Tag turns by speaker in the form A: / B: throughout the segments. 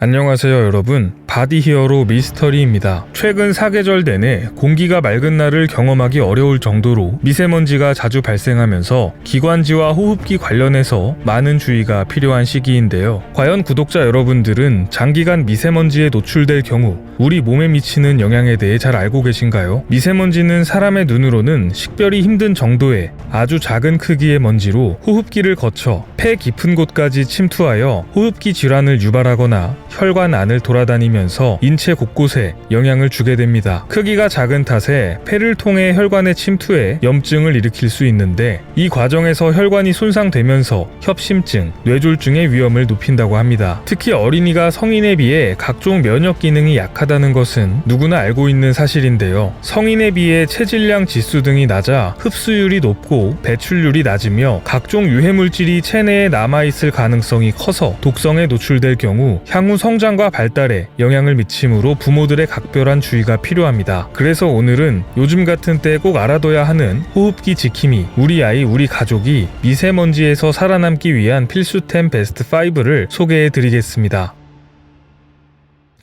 A: 안녕하세요 여러분 바디 히어로 미스터리입니다 최근 사계절 내내 공기가 맑은 날을 경험하기 어려울 정도로 미세먼지가 자주 발생하면서 기관지와 호흡기 관련해서 많은 주의가 필요한 시기인데요 과연 구독자 여러분들은 장기간 미세먼지에 노출될 경우 우리 몸에 미치는 영향에 대해 잘 알고 계신가요? 미세먼지는 사람의 눈으로는 식별이 힘든 정도의 아주 작은 크기의 먼지로 호흡기를 거쳐 폐 깊은 곳까지 침투하여 호흡기 질환을 유발하거나 혈관 안을 돌아다니면 서 인체 곳곳에 영향을 주게 됩니다. 크기가 작은 탓에 폐를 통해 혈관에 침투해 염증을 일으킬 수 있는데 이 과정에서 혈관이 손상되면서 협심증, 뇌졸중의 위험을 높인다고 합니다. 특히 어린이가 성인에 비해 각종 면역 기능이 약하다는 것은 누구나 알고 있는 사실인데요. 성인에 비해 체질량 지수 등이 낮아 흡수율이 높고 배출률이 낮으며 각종 유해물질이 체내에 남아있을 가능성이 커서 독성에 노출될 경우 향후 성장과 발달에 영향을 미치므로 부모들의 각별한 주의가 필요합니다. 그래서 오늘은 요즘 같은 때꼭 알아둬야 하는 호흡기 지킴이 우리 아이 우리 가족이 미세먼지에서 살아남기 위한 필수템 베스트 5를 소개해 드리겠습니다.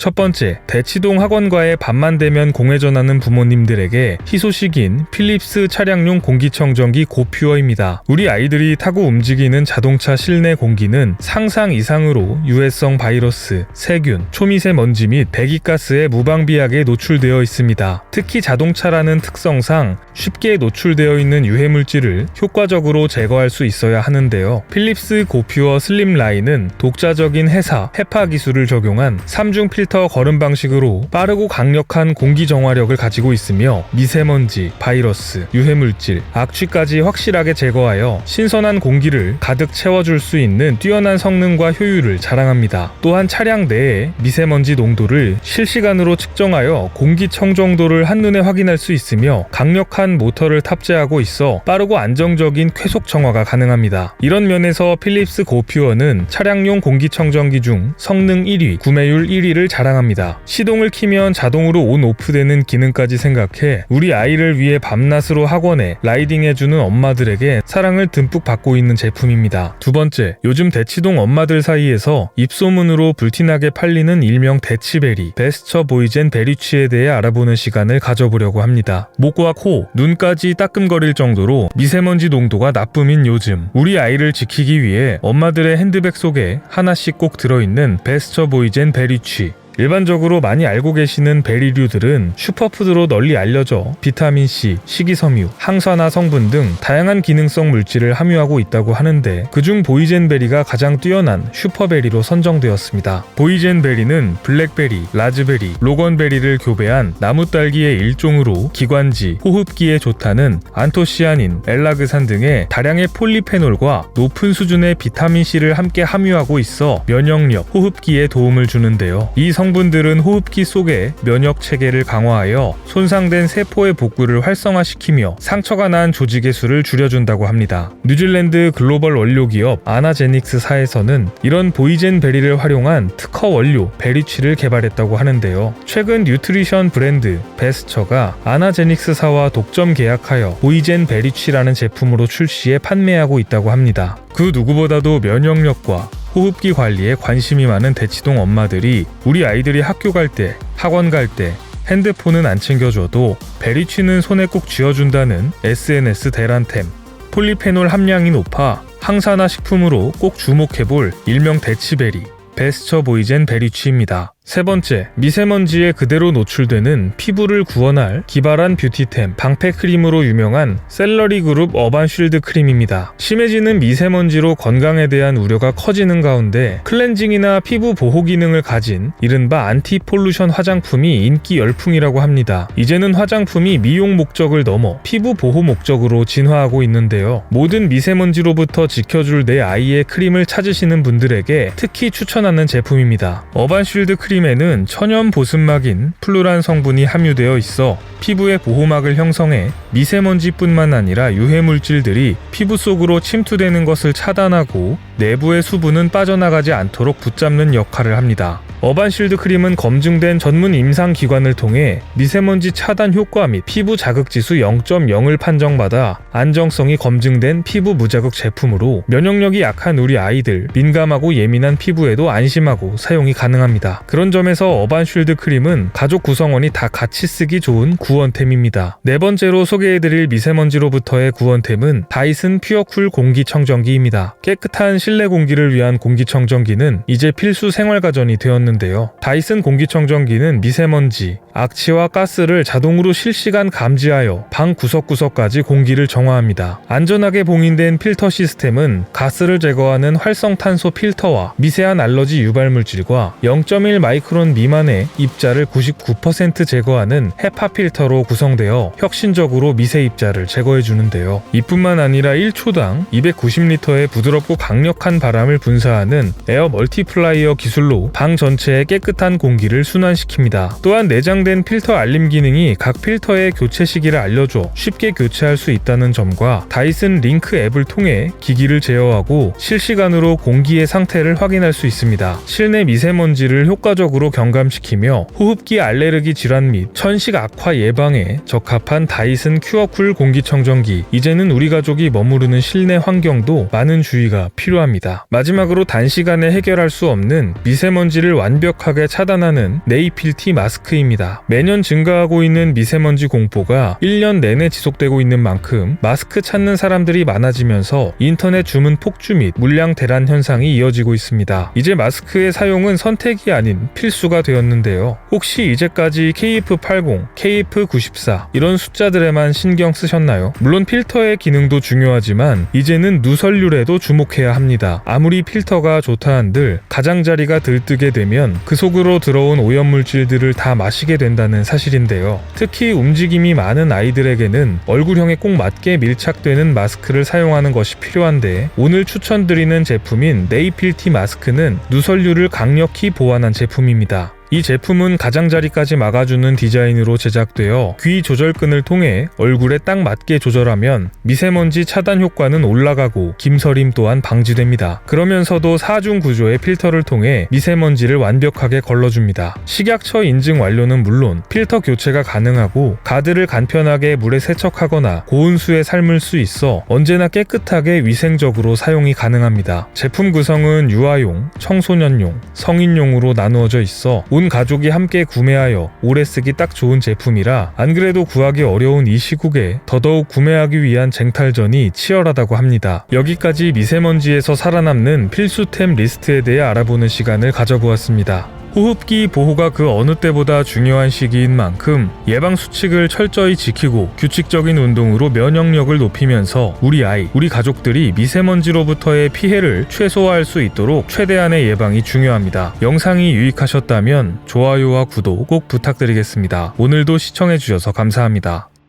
A: 첫 번째, 대치동 학원과의 밤만 되면 공회전하는 부모님들에게 희소식인 필립스 차량용 공기청정기 고퓨어입니다. 우리 아이들이 타고 움직이는 자동차 실내 공기는 상상 이상으로 유해성 바이러스, 세균, 초미세먼지 및 배기가스에 무방비하게 노출되어 있습니다. 특히 자동차라는 특성상 쉽게 노출되어 있는 유해물질을 효과적으로 제거할 수 있어야 하는데요. 필립스 고퓨어 슬림 라인은 독자적인 해사, 헤파 기술을 적용한 3중 필터 거름 방식으로 빠르고 강력한 공기 정화력을 가지고 있으며 미세먼지, 바이러스, 유해물질, 악취까지 확실하게 제거하여 신선한 공기를 가득 채워줄 수 있는 뛰어난 성능과 효율을 자랑합니다. 또한 차량 내에 미세먼지 농도를 실시간으로 측정하여 공기 청정도를 한눈에 확인할 수 있으며 강력한 모터를 탑재하고 있어 빠르고 안정적인 쾌속 정화가 가능합니다. 이런 면에서 필립스 고퓨어는 차량용 공기청정기 중 성능 1위, 구매율 1위를 자 랑합니다. 시동을 키면 자동으로 온 오프되는 기능까지 생각해 우리 아이를 위해 밤낮으로 학원에 라이딩해주는 엄마들에게 사랑을 듬뿍 받고 있는 제품입니다. 두 번째, 요즘 대치동 엄마들 사이에서 입소문으로 불티나게 팔리는 일명 대치베리, 베스처 보이젠 베리취에 대해 알아보는 시간을 가져보려고 합니다. 목과 코, 눈까지 따끔거릴 정도로 미세먼지 농도가 나쁨인 요즘 우리 아이를 지키기 위해 엄마들의 핸드백 속에 하나씩 꼭 들어있는 베스처 보이젠 베리취 일반적으로 많이 알고 계시는 베리류들은 슈퍼푸드로 널리 알려져 비타민C, 식이섬유, 항산화 성분 등 다양한 기능성 물질을 함유하고 있다고 하는데 그중 보이젠베리가 가장 뛰어난 슈퍼베리로 선정되었습니다. 보이젠베리는 블랙베리, 라즈베리, 로건베리를 교배한 나무딸기의 일종으로 기관지, 호흡기에 좋다는 안토시아닌, 엘라그산 등의 다량의 폴리페놀과 높은 수준의 비타민C를 함께 함유하고 있어 면역력, 호흡기에 도움을 주는데요. 이 성 분들은 호흡기 속의 면역 체계를 강화하여 손상된 세포의 복구를 활성화시키며 상처가 난 조직의 수를 줄여준다고 합니다. 뉴질랜드 글로벌 원료 기업 아나제닉스사에서는 이런 보이젠 베리를 활용한 특허 원료 베리취를 개발했다고 하는데요. 최근 뉴트리션 브랜드 베스처가 아나제닉스사와 독점 계약하여 보이젠 베리취라는 제품으로 출시해 판매하고 있다고 합니다. 그 누구보다도 면역력과 호흡기 관리에 관심이 많은 대치동 엄마들이 우리 아이들이 학교 갈 때, 학원 갈 때, 핸드폰은 안 챙겨줘도 베리취는 손에 꼭 쥐어준다는 SNS 대란템. 폴리페놀 함량이 높아 항산화 식품으로 꼭 주목해볼 일명 대치베리. 베스처 보이젠 베리취입니다. 세 번째, 미세먼지에 그대로 노출되는 피부를 구원할 기발한 뷰티템, 방패 크림으로 유명한 셀러리 그룹 어반 쉴드 크림입니다. 심해지는 미세먼지로 건강에 대한 우려가 커지는 가운데 클렌징이나 피부 보호 기능을 가진 이른바 안티 폴루션 화장품이 인기 열풍이라고 합니다. 이제는 화장품이 미용 목적을 넘어 피부 보호 목적으로 진화하고 있는데요. 모든 미세먼지로부터 지켜줄 내 아이의 크림을 찾으시는 분들에게 특히 추천하는 제품입니다. 어반 쉴드 크림 크림에는 천연 보습막인 플루란 성분이 함유되어 있어 피부의 보호막을 형성해 미세먼지뿐만 아니라 유해물질들이 피부 속으로 침투되는 것을 차단하고 내부의 수분은 빠져나가지 않도록 붙잡는 역할을 합니다. 어반실드 크림은 검증된 전문 임상 기관을 통해 미세먼지 차단 효과 및 피부 자극 지수 0.0을 판정받아 안정성이 검증된 피부 무자극 제품으로 면역력이 약한 우리 아이들, 민감하고 예민한 피부에도 안심하고 사용이 가능합니다. 그런 점에서 어반쉴드 크림은 가족 구성원이 다 같이 쓰기 좋은 구원템입니다. 네 번째로 소개해드릴 미세먼지로부터의 구원템은 다이슨 퓨어쿨 공기청정기입니다. 깨끗한 실내 공기를 위한 공기청정기는 이제 필수 생활가전이 되었는데 요. 다이슨 공기청정기는 미세먼지, 악취와 가스를 자동으로 실시간 감지하여 방 구석구석까지 공기를 정화합니다. 안전하게 봉인된 필터 시스템은 가스를 제거하는 활성탄소 필터와 미세한 알러지 유발 물질과 0.1 마이크론 미만의 입자를 99% 제거하는 헤파 필터로 구성되어 혁신적으로 미세 입자를 제거해 주는데요. 이뿐만 아니라 1초당 290리터의 부드럽고 강력한 바람을 분사하는 에어 멀티플라이어 기술로 방 전체 에 깨끗한 공기를 순환시킵니다. 또한 내장된 필터 알림 기능이 각 필터의 교체 시기를 알려줘 쉽게 교체할 수 있다는 점과 다이슨 링크 앱을 통해 기기를 제어하고 실시간으로 공기의 상태를 확인할 수 있습니다. 실내 미세먼지를 효과적으로 경감시키며 호흡기 알레르기 질환 및 천식 악화 예방에 적합한 다이슨 큐어쿨 공기청정기. 이제는 우리 가족이 머무르는 실내 환경도 많은 주의가 필요합니다. 마지막으로 단시간에 해결할 수 없는 미세먼지를 완 벽하게 차단하는 네이필 티 마스크입니다. 매년 증가하고 있는 미세먼지 공포가 1년 내내 지속되고 있는 만큼 마스크 찾는 사람들이 많아지면서 인터넷 주문 폭주 및 물량 대란 현상이 이어지고 있습니다. 이제 마스크의 사용은 선택이 아닌 필수가 되었는데요. 혹시 이제까지 KF80, KF94 이런 숫자들에만 신경 쓰셨나요? 물론 필터의 기능도 중요하지만 이제는 누설률에도 주목해야 합니다. 아무리 필터가 좋다 한들 가장자리가 들뜨게 되면 그 속으로 들어온 오염물질들을 다 마시게 된다는 사실인데요. 특히 움직임이 많은 아이들에게는 얼굴형에 꼭 맞게 밀착되는 마스크를 사용하는 것이 필요한데 오늘 추천드리는 제품인 네이필티 마스크는 누설률을 강력히 보완한 제품입니다. 이 제품은 가장자리까지 막아주는 디자인으로 제작되어 귀 조절끈을 통해 얼굴에 딱 맞게 조절하면 미세먼지 차단 효과는 올라가고 김서림 또한 방지됩니다. 그러면서도 사중 구조의 필터를 통해 미세먼지를 완벽하게 걸러줍니다. 식약처 인증 완료는 물론 필터 교체가 가능하고 가드를 간편하게 물에 세척하거나 고온수에 삶을 수 있어 언제나 깨끗하게 위생적으로 사용이 가능합니다. 제품 구성은 유아용, 청소년용, 성인용으로 나누어져 있어 온 가족이 함께 구매하여 오래 쓰기 딱 좋은 제품이라 안 그래도 구하기 어려운 이 시국에 더더욱 구매하기 위한 쟁탈전이 치열하다고 합니다. 여기까지 미세먼지에서 살아남는 필수템 리스트에 대해 알아보는 시간을 가져보았습니다. 호흡기 보호가 그 어느 때보다 중요한 시기인 만큼 예방 수칙을 철저히 지키고 규칙적인 운동으로 면역력을 높이면서 우리 아이, 우리 가족들이 미세먼지로부터의 피해를 최소화할 수 있도록 최대한의 예방이 중요합니다. 영상이 유익하셨다면 좋아요와 구독 꼭 부탁드리겠습니다. 오늘도 시청해주셔서 감사합니다.